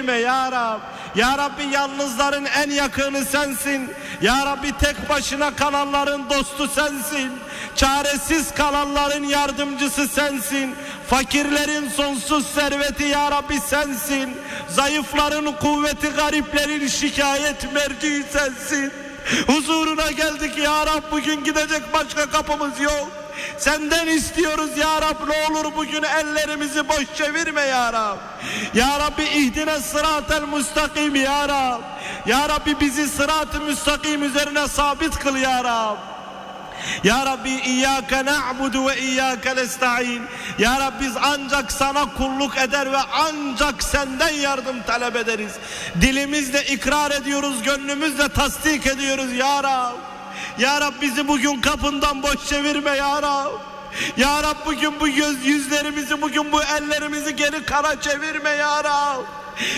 çevirme ya Rab. Ya Rabbi yalnızların en yakını sensin. Ya Rabbi tek başına kalanların dostu sensin. Çaresiz kalanların yardımcısı sensin. Fakirlerin sonsuz serveti ya Rabbi sensin. Zayıfların kuvveti, gariplerin şikayet merciği sensin. Huzuruna geldik ya Rab bugün gidecek başka kapımız yok. Senden istiyoruz ya Rab ne olur bugün ellerimizi boş çevirme ya Rab. Ya Rabbi ihdine sıratel müstakim ya Rab. Ya Rabbi bizi sırat-ı müstakim üzerine sabit kıl ya Rab. Ya Rabbi İyyâke na'budu ve İyyâke nesta'in. Ya biz ancak sana kulluk eder ve ancak senden yardım talep ederiz. Dilimizle ikrar ediyoruz, gönlümüzle tasdik ediyoruz ya Rab. Ya Rab bizi bugün kapından boş çevirme ya Rab. Ya Rab bugün bu göz yüzlerimizi, bugün bu ellerimizi geri kara çevirme ya Rab.